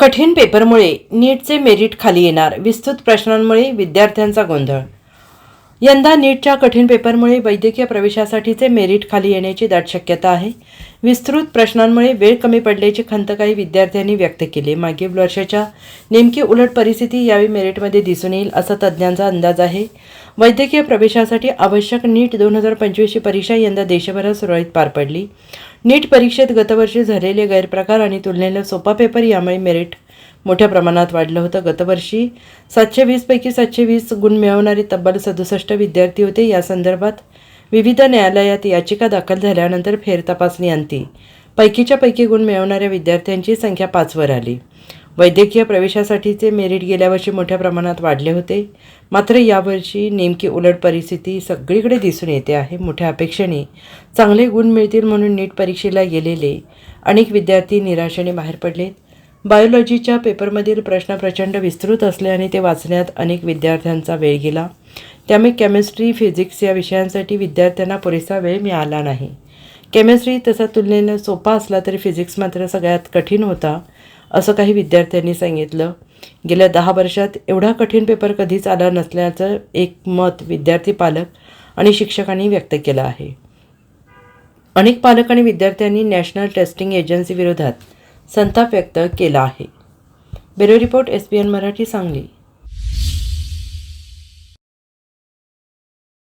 कठीण पेपरमुळे नीटचे मेरिट खाली येणार विस्तृत प्रश्नांमुळे विद्यार्थ्यांचा गोंधळ यंदा नीटच्या कठीण पेपरमुळे वैद्यकीय प्रवेशासाठीचे मेरिट खाली येण्याची दाट शक्यता आहे. विस्तृत प्रश्नांमुळे वेळ कमी पडल्याची खंत काही विद्यार्थ्यांनी व्यक्त केली. मागील वर्षाच्या नेमकी उलट परिस्थिती यावेळी मेरिटमध्ये दिसून येईल असा तज्ज्ञांचा अंदाज आहे. वैद्यकीय प्रवेशासाठी आवश्यक नीट दोन हजार पंचवीसची परीक्षा यंदा देशभरात सुरळीत पार पडली. नीट परीक्षेत गतवर्षी झालेले गैरप्रकार आणि तुलनेला सोपा पेपर यामुळे मेरिट मोठ्या प्रमाणात वाढलं होतं गतवर्षी. सातशे वीसपैकी सातशे वीस गुण मिळवणारे तब्बल सदुसष्ट विद्यार्थी होते. या संदर्भात विविध न्यायालयात याचिका दाखल झाल्यानंतर फेरतपासणी आणती पैकीच्या पैकी गुण मिळवणाऱ्या विद्यार्थ्यांची संख्या पाचवर आली. वैद्यकीय प्रवेशासाठीचे मेरिट गेल्या वर्षी मोठ्या प्रमाणात वाढले होते. मात्र यावर्षी नेमकी उलट परिस्थिती सगळीकडे दिसून येते आहे. मोठ्या अपेक्षेने चांगले गुण मिळतील म्हणून नीट परीक्षेला गेलेले अनेक विद्यार्थी निराशेने बाहेर पडलेत. बायोलॉजीच्या पेपरमधील प्रश्न प्रचंड विस्तृत असल्याने ते वाचण्यात अनेक विद्यार्थ्यांचा वेळ गेला. त्यामुळे केमिस्ट्री फिजिक्स या विषयांसाठी विद्यार्थ्यांना पुरेसा वेळ मिळाला नाही. केमिस्ट्री तसा तुलनेनं सोपा असला तरी फिजिक्स मात्र सगळ्यात कठीण होता असं काही विद्यार्थ्यांनी सांगितलं. गेल्या दहा वर्षात एवढा कठीण पेपर कधीच आला नसल्याचं एक मत विद्यार्थी पालक आणि शिक्षकांनी व्यक्त केलं आहे. अनेक पालक आणि विद्यार्थ्यांनी नॅशनल टेस्टिंग एजन्सीविरोधात संताप व्यक्त केला आहे. Bureau report S P N Marathi Sangli.